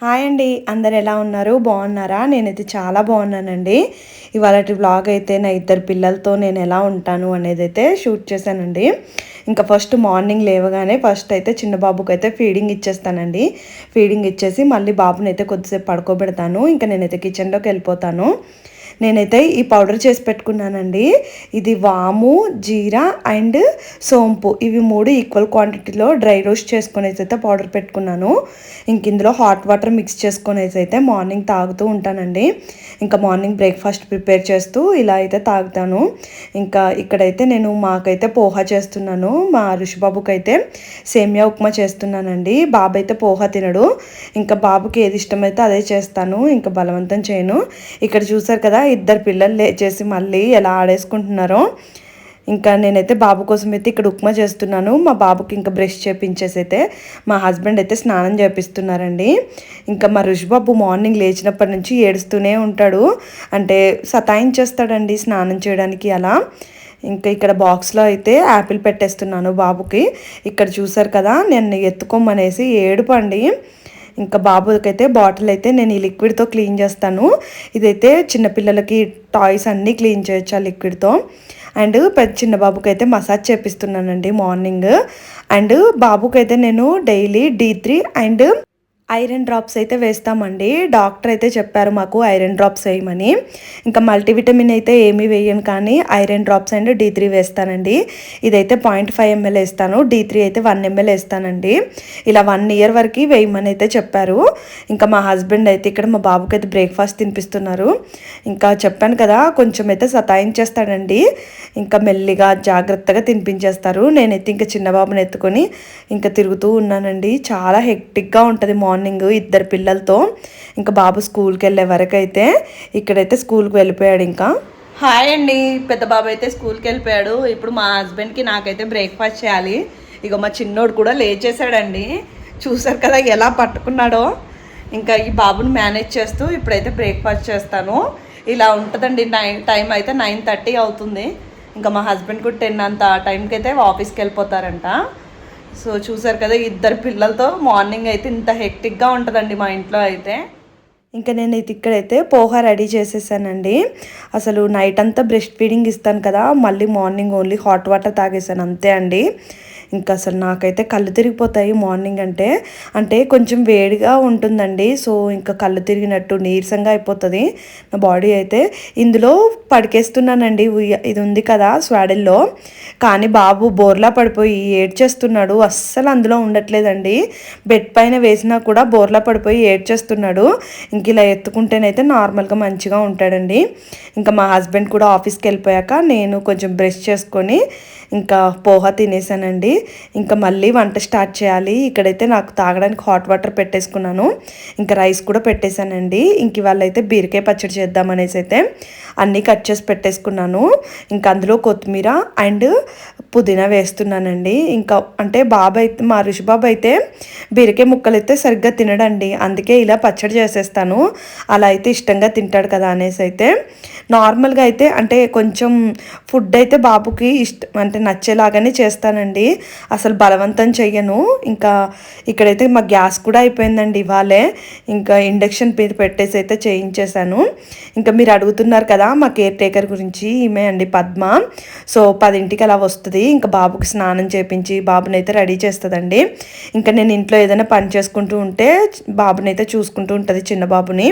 Hi అండి. అందరు ఎలా ఉన్నారు? బాగున్నారా? నేనైతే చాలా బాగున్నానండి. ఇవాళ వ్లాగ్ అయితే నా ఇద్దరు పిల్లలతో నేను ఎలా ఉంటాను అనేది అయితే షూట్ చేశానండి. ఇంకా ఫస్ట్ మార్నింగ్ లేవగానే ఫస్ట్ అయితే చిన్న బాబుకి అయితే ఫీడింగ్ ఇచ్చేస్తానండి. ఫీడింగ్ ఇచ్చేసి మళ్ళీ బాబుని అయితే కొద్దిసేపు పడుకోబెడతాను. ఇంకా నేనైతే కిచెన్లోకి వెళ్ళిపోతాను. నేనైతే ఈ పౌడర్ చేసి పెట్టుకున్నానండి. ఇది వాము జీరా అండ్ సోంపు. ఇవి మూడు ఈక్వల్ క్వాంటిటీలో డ్రై రోస్ట్ చేసుకుని అయితే పౌడర్ పెట్టుకున్నాను. ఇంక ఇందులో హాట్ వాటర్ మిక్స్ చేసుకుని అయితే మార్నింగ్ తాగుతూ ఉంటానండి. ఇంకా మార్నింగ్ బ్రేక్ఫాస్ట్ ప్రిపేర్ చేస్తూ ఇలా అయితే తాగుతాను. ఇంకా ఇక్కడైతే నేను మాకైతే పోహా చేస్తున్నాను. మా ఋషిబాబుకి అయితే సేమియా ఉప్మా చేస్తున్నానండి. బాబు అయితే పోహా తినడు. ఇంకా బాబుకి ఏది ఇష్టమైతే అదే చేస్తాను. ఇంకా బలవంతం చేయను. ఇక్కడ చూసారు కదా ఇద్దరు పిల్లలు లేచేసి మళ్ళీ ఎలా ఆడేసుకుంటున్నారో. ఇంకా నేనైతే బాబు కోసం అయితే ఇక్కడ ఉప్మా చేస్తున్నాను. మా బాబుకి ఇంకా బ్రష్ చేపించేసి అయితే మా హస్బెండ్ అయితే స్నానం చేపిస్తున్నారండి. ఇంకా మా ఋషిబాబు మార్నింగ్ లేచినప్పటి నుంచి ఏడుస్తూనే ఉంటాడు. అంటే సతాయించేస్తాడండి స్నానం చేయడానికి అలా. ఇంకా ఇక్కడ బాక్స్లో అయితే యాపిల్ పెట్టేస్తున్నాను బాబుకి. ఇక్కడ చూసారు కదా నేను ఎత్తుకోమనేసి ఏడుపండి ఇంకా బాబుకైతే బాటిల్ అయితే నేను ఈ లిక్విడ్తో క్లీన్ చేస్తాను. ఇదైతే చిన్నపిల్లలకి టాయ్స్ అన్నీ క్లీన్ చేయొచ్చు ఆ లిక్విడ్తో. అండ్ పెద్ద చిన్న బాబుకి అయితే మసాజ్ చేపిస్తున్నానండి మార్నింగ్. అండ్ బాబుకి అయితే నేను daily D three and iron drops అయితే వేస్తామండి. డాక్టర్ అయితే చెప్పారు మాకు ఐరన్ డ్రాప్స్ వేయమని. ఇంకా మల్టీవిటమిన్ అయితే ఏమీ వేయను కానీ iron drops and D three వేస్తానండి. ఇదైతే పాయింట్ ఫైవ్ ఎంఎల్ వేస్తాను. డీ త్రీ అయితే వన్ ఎంఎల్ వేస్తానండి. ఇలా వన్ ఇయర్ వరకు వేయమని అయితే చెప్పారు. ఇంకా మా హస్బెండ్ అయితే ఇక్కడ మా బాబుకి అయితే బ్రేక్ఫాస్ట్ తినిపిస్తున్నారు. ఇంకా చెప్పాను కదా కొంచెం అయితే సతాయించేస్తాడండి. ఇంకా మెల్లిగా జాగ్రత్తగా తినిపించేస్తారు. నేనైతే ఇంకా చిన్న బాబుని ఎత్తుకొని ఇంకా తిరుగుతూ ఉన్నానండి. చాలా హెక్టిక్గా ఉంటుంది మార్నింగ్ మార్నింగ్ ఇద్దరు పిల్లలతో ఇంకా బాబు స్కూల్కి వెళ్ళే వరకు అయితే ఇక్కడైతే స్కూల్కి వెళ్ళిపోయాడు ఇంకా. హాయ్ అండి. పెద్ద బాబు అయితే స్కూల్కి వెళ్ళిపోయాడు. ఇప్పుడు మా హస్బెండ్కి నాకైతే బ్రేక్ఫాస్ట్ చేయాలి. ఇక మా చిన్నోడు కూడా లేచేసాడండి చూసారు కదా ఎలా పట్టుకున్నాడో. ఇంకా ఈ బాబుని మేనేజ్ చేస్తూ ఇప్పుడైతే బ్రేక్ఫాస్ట్ చేస్తాను. ఇలా ఉంటుందండి. నైన్ టైం అయితే నైన్ థర్టీ అవుతుంది. ఇంకా మా హస్బెండ్ కూడా టెన్ అంత టైంకి అయితే ఆఫీస్కి వెళ్ళిపోతారంట. సో చూసారు కదా ఇద్దరు పిల్లలతో మార్నింగ్ అయితే ఇంత హెక్టిక్గా ఉంటుందండి మా ఇంట్లో అయితే. ఇంకా నేను ఇక్కడైతే పోహా రెడీ చేసేసానండి. అసలు నైట్ అంతా బ్రెస్ట్ ఫీడింగ్ ఇస్తాను కదా మళ్ళీ మార్నింగ్ ఓన్లీ హాట్ వాటర్ తాగేసాను అంతే అండి. ఇంకా అసలు నాకైతే కళ్ళు తిరిగిపోతాయి మార్నింగ్ అంటే. అంటే కొంచెం వేడిగా ఉంటుందండి. సో ఇంకా కళ్ళు తిరిగినట్టు నీరసంగా అయిపోతుంది నా బాడీ అయితే. ఇందులో పడికేస్తున్నానండి. ఇది ఉంది కదా స్వాడిల్లో. కానీ బాబు బోర్లా పడిపోయి ఏడ్చేస్తున్నాడు. అస్సలు అందులో ఉండట్లేదండి. బెడ్ పైన వేసినా కూడా బోర్లా పడిపోయి ఏడ్చేస్తున్నాడు. ఇంక ఇలా ఎత్తుకుంటేనైతే నార్మల్గా మంచిగా ఉంటాడండి. ఇంకా మా హస్బెండ్ కూడా ఆఫీస్కి వెళ్ళిపోయాక నేను కొంచెం బ్రష్ చేసుకొని ఇంకా పోహా తినేసానండి. ఇంకా మళ్ళీ వంట స్టార్ట్ చేయాలి. ఇక్కడైతే నాకు తాగడానికి హాట్ వాటర్ పెట్టేసుకున్నాను. ఇంకా రైస్ కూడా పెట్టేశానండి ఇంక ఇవాళ అయితే బీరకాయ పచ్చడి చేద్దామనేసి అయితే అన్నీ కట్ చేసి పెట్టేసుకున్నాను. ఇంకా అందులో కొత్తిమీర అండ్ పుదీనా వేస్తున్నానండి. ఇంకా అంటే బాబు అయితే మా ఋషిబాబు అయితే బీరకాయ ముక్కలు అయితే సరిగ్గా తినడండి. అందుకే ఇలా పచ్చడి చేసేస్తాను. అలా అయితే ఇష్టంగా తింటాడు కదా అనేసి అయితే. నార్మల్గా అయితే అంటే కొంచెం ఫుడ్ అయితే బాబుకి ఇష్టం అంటే నచ్చేలాగానే చేస్తానండి. అసలు బలవంతం చెయ్యను. ఇంకా ఇక్కడైతే మా గ్యాస్ కూడా అయిపోయిందండి ఇవాళే. ఇంకా ఇండక్షన్ మీద పెట్టేసి అయితే చేయించేశాను. ఇంకా మీరు అడుగుతున్నారు కదా మా కేర్ టేకర్ గురించి ఈమె అండి పద్మ. సో పదింటికి అలా వస్తుంది. ఇంకా బాబుకి స్నానం చేపించి బాబుని అయితే రెడీ చేస్తుందండి. ఇంకా నేను ఇంట్లో ఏదైనా పని చేసుకుంటూ ఉంటే బాబుని అయితే చూసుకుంటూ ఉంటుంది చిన్న బాబుని.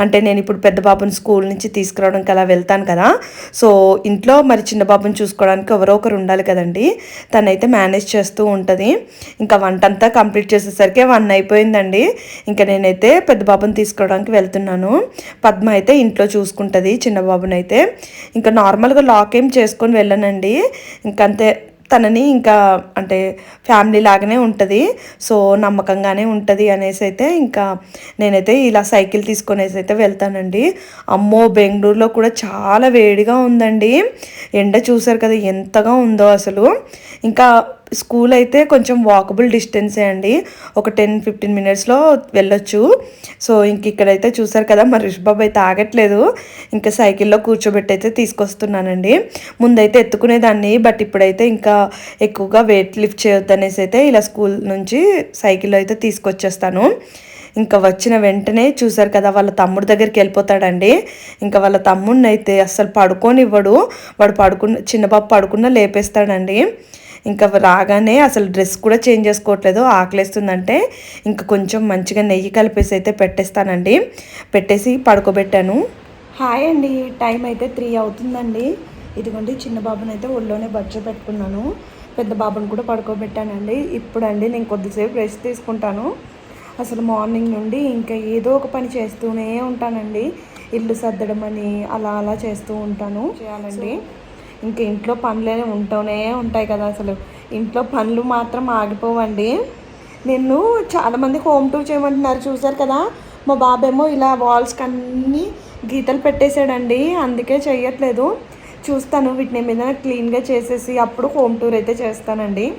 అంటే నేను ఇప్పుడు పెద్ద బాబుని స్కూల్ నుంచి తీసుకురావడానికి అలా వెళ్తాను కదా. సో ఇంట్లో మరి చిన్న బాబుని చూసుకోవడానికి ఎవరో ఒకరు ఉండాలి కదండి. తనైతే మేనేజ్ చేస్తూ ఉంటుంది. ఇంకా వంట అంతా కంప్లీట్ చేసేసరికి వన్ అయిపోయిందండి. ఇంకా నేనైతే పెద్ద బాబుని తీసుకోవడానికి వెళ్తున్నాను. పద్మ అయితే ఇంట్లో చూసుకుంటుంది చిన్న బాబునైతే. ఇంకా నార్మల్గా లాక్ ఏం చేసుకొని వెళ్ళనండి. ఇంకంతే. తనని ఇంకా అంటే ఫ్యామిలీ లాగానే ఉంటుంది. సో నమ్మకంగానే ఉంటుంది అనేసి అయితే ఇంకా నేనైతే ఇలా సైకిల్ తీసుకొనేసి అయితే వెళ్తానండి. అమ్మో! బెంగళూరులో కూడా చాలా వేడిగా ఉందండి. ఎండ చూసారు కదా ఎంతగా ఉందో అసలు. ఇంకా స్కూల్ అయితే కొంచెం వాకబుల్ డిస్టెన్సే అండి. ఒక టెన్ ఫిఫ్టీన్ మినిట్స్లో వెళ్ళొచ్చు. సో ఇంక ఇక్కడైతే చూసారు కదా మరి రిషబాబు అయితే ఆగట్లేదు. ఇంకా సైకిల్లో కూర్చోబెట్టి అయితే తీసుకొస్తున్నానండి. ముందైతే ఎత్తుకునేదాన్ని బట్ ఇప్పుడైతే ఇంకా ఎక్కువగా వెయిట్ లిఫ్ట్ చేయొద్దనేసి అయితే ఇలా స్కూల్ నుంచి సైకిల్లో అయితే తీసుకొచ్చేస్తాను. ఇంకా వచ్చిన వెంటనే చూసారు కదా వాళ్ళ తమ్ముడి దగ్గరికి వెళ్ళిపోతాడండి. ఇంకా వాళ్ళ తమ్ముడిని అయితే అస్సలు పడుకోనివ్వడు. వాడు పడుకున్న చిన్నబాబు పడుకున్న లేపేస్తాడండి. ఇంకా రాగానే అసలు డ్రెస్ కూడా చేంజ్ చేసుకోవట్లేదు ఆకలేస్తుందంటే ఇంకా కొంచెం మంచిగా నెయ్యి కలిపేసి అయితే పెట్టేస్తానండి. పెట్టేసి పడుకోబెట్టాను. హాయ్ అండి టైం అయితే త్రీ అవుతుందండి. ఇదిగోండి చిన్న బాబుని అయితే ఒళ్ళోనే బడ్జ పెట్టుకున్నాను. పెద్ద బాబుని కూడా పడుకోబెట్టానండి. ఇప్పుడండి నేను కొద్దిసేపు రెస్ట్ తీసుకుంటాను. అసలు మార్నింగ్ నుండి ఇంకా ఏదో ఒక పని చేస్తూనే ఉంటానండి. ఇల్లు సర్దడం అని అలా అలా చేస్తూ ఉంటాను. చేయాలండి. ఇంకా ఇంట్లో పనులే ఉంటూనే ఉంటాయి కదా అసలు. ఇంట్లో పనులు మాత్రం ఆగిపోవండి. నిన్ను చాలామంది హోమ్ టూర్ చేయమంటున్నారు. చూసారు కదా? మా బాబేమో ఇలా వాల్స్కి అన్నీ గీతలు పెట్టేశాడండి. అందుకే చేయట్లేదు చూస్తాను. వీటిని మీద క్లీన్గా చేసేసి అప్పుడు హోమ్ టూర్ అయితే చేస్తానండి.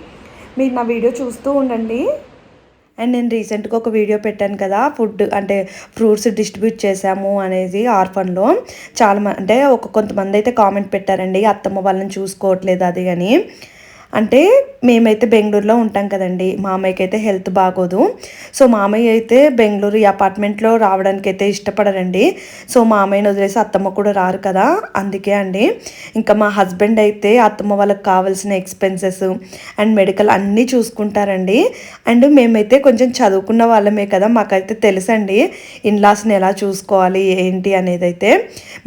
మీరు నా వీడియో చూస్తూ ఉండండి. అండ్ నేను రీసెంట్గా ఒక వీడియో పెట్టాను కదా ఫుడ్ అంటే ఫ్రూట్స్ డిస్ట్రిబ్యూట్ చేశాము అనేది ఆర్ఫన్లో. చాలా అంటే ఒక కొంతమంది అయితే కామెంట్ పెట్టారండి అత్తమ్మ వాళ్ళని చూసుకోవట్లేదు అది అని. అంటే మేమైతే బెంగళూరులో ఉంటాం కదండి. మామయ్యకి అయితే హెల్త్ బాగోదు. సో మామయ్య అయితే బెంగళూరు ఈ అపార్ట్మెంట్లో రావడానికి అయితే ఇష్టపడరండి. సో మామయ్యని వదిలేసి అత్తమ్మ కూడా రారు కదా. అందుకే అండి. ఇంకా మా హస్బెండ్ అయితే అత్తమ్మ వాళ్ళకి కావాల్సిన ఎక్స్పెన్సెస్ అండ్ మెడికల్ అన్నీ చూసుకుంటారండి. అండ్ మేమైతే కొంచెం చదువుకున్న వాళ్ళమే కదా. మాకైతే తెలుసండి ఇన్లాస్ని ఎలా చూసుకోవాలి ఏంటి అనేది అయితే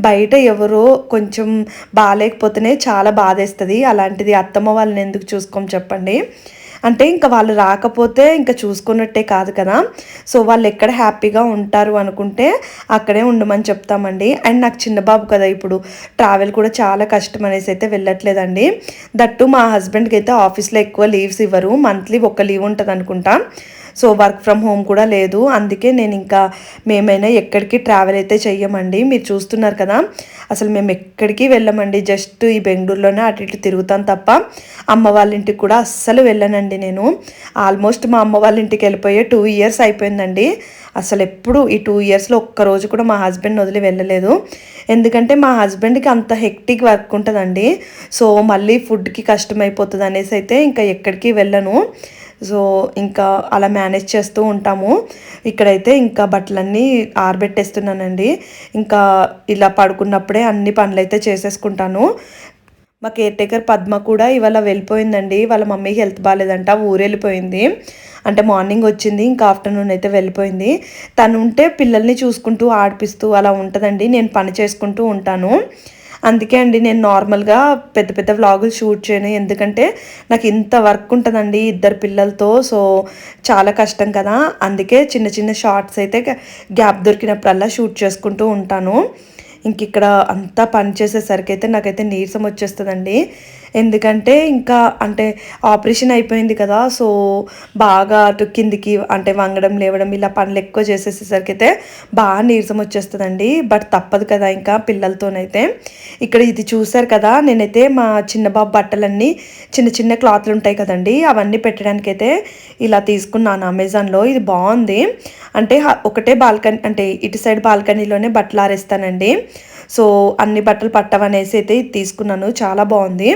బయట ఎవరో కొంచెం బాగాలేకపోతేనే చాలా బాధేస్తుంది. అలాంటిది అత్తమ్మ వాళ్ళని ఎందుకు చూసుకోం చెప్పండి? అంటే ఇంకా వాళ్ళు రాకపోతే ఇంకా చూసుకున్నట్టే కాదు కదా. సో వాళ్ళు ఎక్కడ హ్యాపీగా ఉంటారు అనుకుంటే అక్కడే ఉండమని చెప్తామండి. అండ్ నాకు చిన్న బాబు కదా ఇప్పుడు. ట్రావెల్ కూడా చాలా కష్టం అనేసి అయితే వెళ్ళట్లేదండి. దట్టు మా హస్బెండ్కి అయితే ఆఫీస్లో ఎక్కువ లీవ్స్ ఇవ్వరు. మంత్లీ ఒక లీవ్ ఉంటుంది అనుకుంటా సో వర్క్ ఫ్రమ్ హోమ్ కూడా లేదు. అందుకే నేను ఇంకా మేమైనా ఎక్కడికి ట్రావెల్ అయితే చెయ్యమండి. మీరు చూస్తున్నారు కదా అసలు మేము ఎక్కడికి వెళ్ళమండి. జస్ట్ ఈ బెంగళూరులోనే అటు ఇటు తిరుగుతాం తప్ప అమ్మ వాళ్ళ ఇంటికి కూడా అస్సలు వెళ్ళనండి నేను. ఆల్మోస్ట్ మా అమ్మ వాళ్ళ ఇంటికి వెళ్ళిపోయే టూ ఇయర్స్ అయిపోయిందండి. అసలు ఎప్పుడు ఈ టూ ఇయర్స్లో ఒక్కరోజు కూడా మా హస్బెండ్ వదిలి వెళ్ళలేదు. ఎందుకంటే మా హస్బెండ్కి అంత హెక్టిక్ వర్క్ ఉంటుందండి. సో మళ్ళీ ఫుడ్కి కష్టమైపోతుంది అనేసి అయితే ఇంకా ఎక్కడికి వెళ్ళను. సో ఇంకా అలా మేనేజ్ చేస్తూ ఉంటాము. ఇక్కడైతే ఇంకా బట్టలన్నీ ఆరబెట్టేస్తున్నానండి. ఇంకా ఇలా పడుకున్నప్పుడే అన్ని పనులు అయితే చేసేసుకుంటాను. మా కేర్ టేకర్ పద్మ కూడా ఇవాళ వెళ్ళిపోయిందండి. వాళ్ళ మమ్మీకి హెల్త్ బాగాలేదంట ఊరెళ్ళిపోయింది. అంటే మార్నింగ్ వచ్చింది ఇంకా ఆఫ్టర్నూన్ అయితే వెళ్ళిపోయింది. తను ఉంటే పిల్లల్ని చూసుకుంటూ ఆడిపిస్తూ అలా ఉంటుందండి. నేను పని చేసుకుంటూ ఉంటాను. అందుకే అండి నేను నార్మల్గా పెద్ద పెద్ద వ్లాగులు షూట్ చేయను. ఎందుకంటే నాకు ఇంత వర్క్ ఉంటుందండి ఇద్దరు పిల్లలతో. సో చాలా కష్టం కదా. అందుకే చిన్న చిన్న షార్ట్స్ అయితే గ్యాప్ దొరికినప్పుడల్లా షూట్ చేసుకుంటూ ఉంటాను. ఇంక ఇక్కడ అంతా పని చేసేసరికి అయితే నాకైతే నీరసం వచ్చేస్తుందండి. ఎందుకంటే ఇంకా అంటే ఆపరేషన్ అయిపోయింది కదా సో బాగా అటు కిందికి అంటే వంగడం లేవడం ఇలా పనులు ఎక్కువ చేసేసేసరికి అయితే బాగా నీరసం వచ్చేస్తుందండి. బట్ తప్పదు కదా ఇంకా పిల్లలతోనైతే. ఇక్కడ ఇది చూసారు కదా నేనైతే మా చిన్న బాబు బట్టలన్నీ చిన్న చిన్న క్లాత్లు ఉంటాయి కదండి అవన్నీ పెట్టడానికి అయితే ఇలా తీసుకున్నాను అమెజాన్లో. ఇది బాగుంది. అంటే ఒకటే బాల్కనీ అంటే ఇటు సైడ్ బాల్కనీలోనే బట్టలు ఆరేస్తానండి. సో అన్ని బట్టలు పట్టవనేసి అయితే తీసుకున్నాను. చాలా బాగుంది.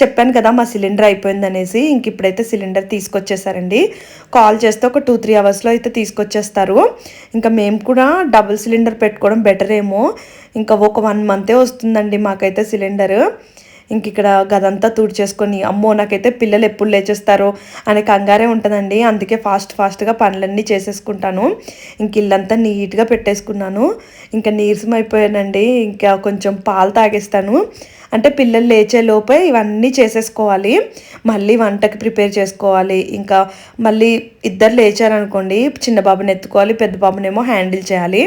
చెప్పాను కదా మా సిలిండర్ అయిపోయింది అనేసి ఇంక ఇప్పుడైతే సిలిండర్ తీసుకొచ్చేసారండి. కాల్ చేస్తే ఒక టూ త్రీ అవర్స్లో అయితే తీసుకొచ్చేస్తారు. ఇంకా మేము కూడా డబుల్ సిలిండర్ పెట్టుకోవడం బెటర్ ఏమో ఇంకా ఒక వన్ మంతే వస్తుందండి మాకైతే సిలిండర్. ఇంక ఇక్కడ గదంతా తుడిచేసుకొని అమ్మో నాకైతే పిల్లలు ఎప్పుడు లేచేస్తారో అనే కంగారే ఉంటుందండి. అందుకే ఫాస్ట్ ఫాస్ట్గా పనులన్నీ చేసేసుకుంటాను. ఇంక ఇల్లంతా నీట్గా పెట్టేసుకున్నాను. ఇంకా నీరసం అయిపోయానండి. ఇంకా కొంచెం పాలు తాగేస్తాను. అంటే పిల్లలు లేచే లోపే ఇవన్నీ చేసేసుకోవాలి. మళ్ళీ వంటకి ప్రిపేర్ చేసుకోవాలి. ఇంకా మళ్ళీ ఇద్దరు లేచారనుకోండి చిన్న బాబుని ఎత్తుకోవాలి పెద్ద బాబునేమో హ్యాండిల్ చేయాలి.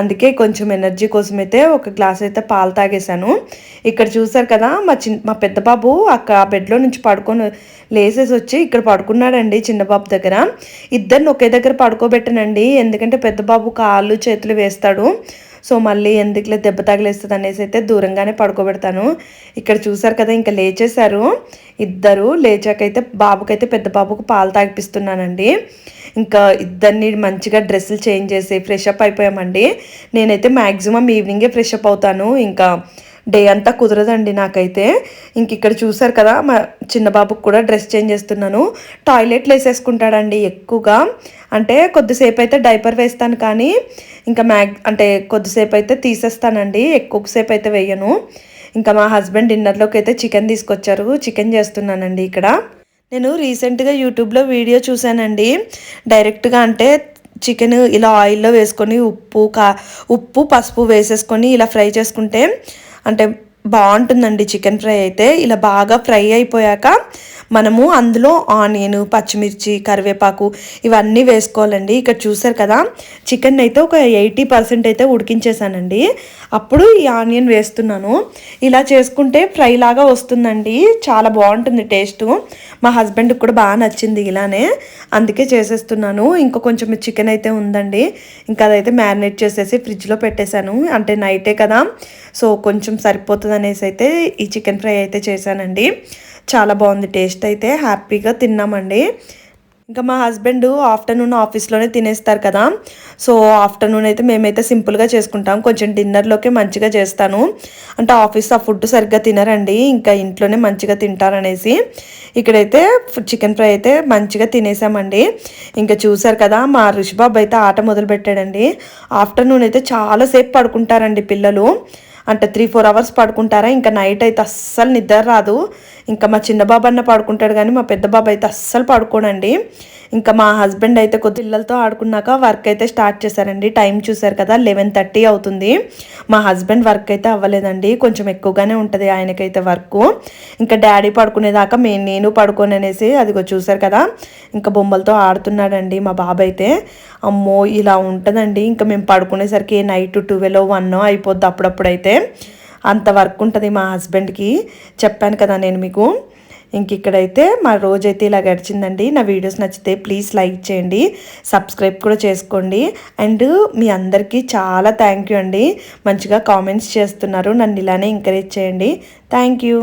అందుకే కొంచెం ఎనర్జీ కోసం అయితే ఒక గ్లాస్ అయితే పాలు తాగేశాను. ఇక్కడ చూసారు కదా మా చిన్న మా పెద్ద బాబు అక్క బెడ్లో నుంచి పడుకొని లేసేసి వచ్చి ఇక్కడ పడుకున్నాడండి చిన్న బాబు దగ్గర. ఇద్దరిని ఒకే దగ్గర పడుకోబెట్టనండి ఎందుకంటే పెద్ద బాబు కాళ్ళు చేతులు వేస్తాడు. సో మళ్ళీ ఎందుకులే దెబ్బ తగిలేస్తుంది అనేసి అయితే దూరంగానే పడుకోబెడతాను. ఇక్కడ చూసారు కదా ఇంకా లేచేశారు. ఇద్దరు లేచాకైతే బాబుకైతే పెద్ద బాబుకు పాలు తాగిపిస్తున్నానండి. ఇంకా ఇద్దరిని మంచిగా డ్రెస్సులు చేంజ్ చేసి ఫ్రెష్ అప్ అయిపోయామండి. నేనైతే మ్యాక్సిమం ఈవినింగే ఫ్రెష్ అప్ అవుతాను. ఇంకా డే అంతా కుదరదండి నాకైతే. ఇంక ఇక్కడ చూసారు కదా మా చిన్న బాబుకి కూడా డ్రెస్ చేంజ్ చేస్తున్నాను. టాయిలెట్లు వేసేసుకుంటాడండి ఎక్కువగా. అంటే కొద్దిసేపు అయితే డైపర్ వేస్తాను కానీ ఇంకా మ్యాగ్ అంటే కొద్దిసేపు అయితే తీసేస్తానండి. ఎక్కువసేపు అయితే వేయను. ఇంకా మా హస్బెండ్ డిన్నర్లోకి అయితే చికెన్ తీసుకొచ్చారు. చికెన్ చేస్తున్నానండి ఇక్కడ. నేను రీసెంట్గా యూట్యూబ్లో వీడియో చూశానండి. డైరెక్ట్గా అంటే చికెన్ ఇలా ఆయిల్లో వేసుకొని ఉప్పు కా ఉప్పు పసుపు వేసేసుకొని ఇలా ఫ్రై చేసుకుంటే అంటే బాగుంటుందండి చికెన్ ఫ్రై అయితే. ఇలా బాగా ఫ్రై అయిపోయాక మనము అందులో ఆనియన్ పచ్చిమిర్చి కరివేపాకు ఇవన్నీ వేసుకోవాలండి. ఇక్కడ చూసారు కదా చికెన్ అయితే ఒక ఎయిటీ పర్సెంట్ అయితే ఉడికించేసానండి. అప్పుడు ఈ ఆనియన్ వేస్తున్నాను. ఇలా చేసుకుంటే ఫ్రై లాగా వస్తుందండి. చాలా బాగుంటుంది టేస్ట్. మా హస్బెండ్కి కూడా బాగా నచ్చింది ఇలానే. అందుకే చేసేస్తున్నాను. ఇంకా కొంచెం చికెన్ అయితే ఉందండి. ఇంకా అదైతే మ్యారినేట్ చేసేసి ఫ్రిడ్జ్లో పెట్టేశాను. అంటే నైటే కదా. సో కొంచెం సరిపోతుంది అనేసి అయితే ఈ చికెన్ ఫ్రై అయితే చేశానండి. చాలా బాగుంది టేస్ట్ అయితే హ్యాపీగా తిన్నామండి. ఇంకా మా హస్బెండ్ ఆఫ్టర్నూన్ ఆఫీస్లోనే తినేస్తారు కదా. సో ఆఫ్టర్నూన్ అయితే మేమైతే సింపుల్గా చేసుకుంటాం. కొంచెం డిన్నర్లోకే మంచిగా చేస్తాను. అంటే ఆఫీస్ ఆ ఫుడ్ సరిగ్గా తినరండి. ఇంకా ఇంట్లోనే మంచిగా తింటారనేసి ఇక్కడైతే చికెన్ ఫ్రై అయితే మంచిగా తినేసామండి. ఇంకా చూసారు కదా మా రుషిబాబు అయితే ఆట మొదలు పెట్టాడండి ఆఫ్టర్నూన్ అయితే చాలాసేపు పడుకుంటారండి పిల్లలు. అంటే త్రీ ఫోర్ అవర్స్ పడుకుంటారా? ఇంకా నైట్ అయితే అస్సలు నిద్ర రాదు. ఇంకా మా చిన్న బాబు అన్న పడుకుంటాడు కానీ మా పెద్ద బాబు అయితే అస్సలు పడుకోడండి. ఇంకా మా హస్బెండ్ అయితే కొద్ది పిల్లలతో ఆడుకున్నాక వర్క్ అయితే స్టార్ట్ చేశారండి. టైం చూసారు కదా లెవెన్ థర్టీ అవుతుంది. మా హస్బెండ్ వర్క్ అయితే అవ్వలేదండి. కొంచెం ఎక్కువగానే ఉంటుంది ఆయనకైతే వర్క్ ఇంకా డాడీ పడుకునేదాకా మే నేను పడుకోననేసి అదిగో చూసారు కదా ఇంకా బొమ్మలతో ఆడుతున్నాడండి మా బాబు అయితే. అమ్మో ఇలా ఉంటుందండి. ఇంకా మేము పడుకునేసరికి నైట్ ట్వెల్వ్ వన్ అయిపోద్ది అప్పుడప్పుడైతే. అంత వర్క్ ఉంటుంది మా హస్బెండ్కి. చెప్పాను కదా నేను మీకు. ఇంక ఇక్కడైతే మా రోజైతే ఇలా గడిచిందండి. నా వీడియోస్ నచ్చితే ప్లీజ్ లైక్ చేయండి. సబ్స్క్రైబ్ కూడా చేసుకోండి. అండ్ మీ అందరికీ చాలా థ్యాంక్ యూ అండి. మంచిగా కామెంట్స్ చేస్తున్నారు. నన్ను ఇలానే ఎంకరేజ్ చేయండి. Thank you.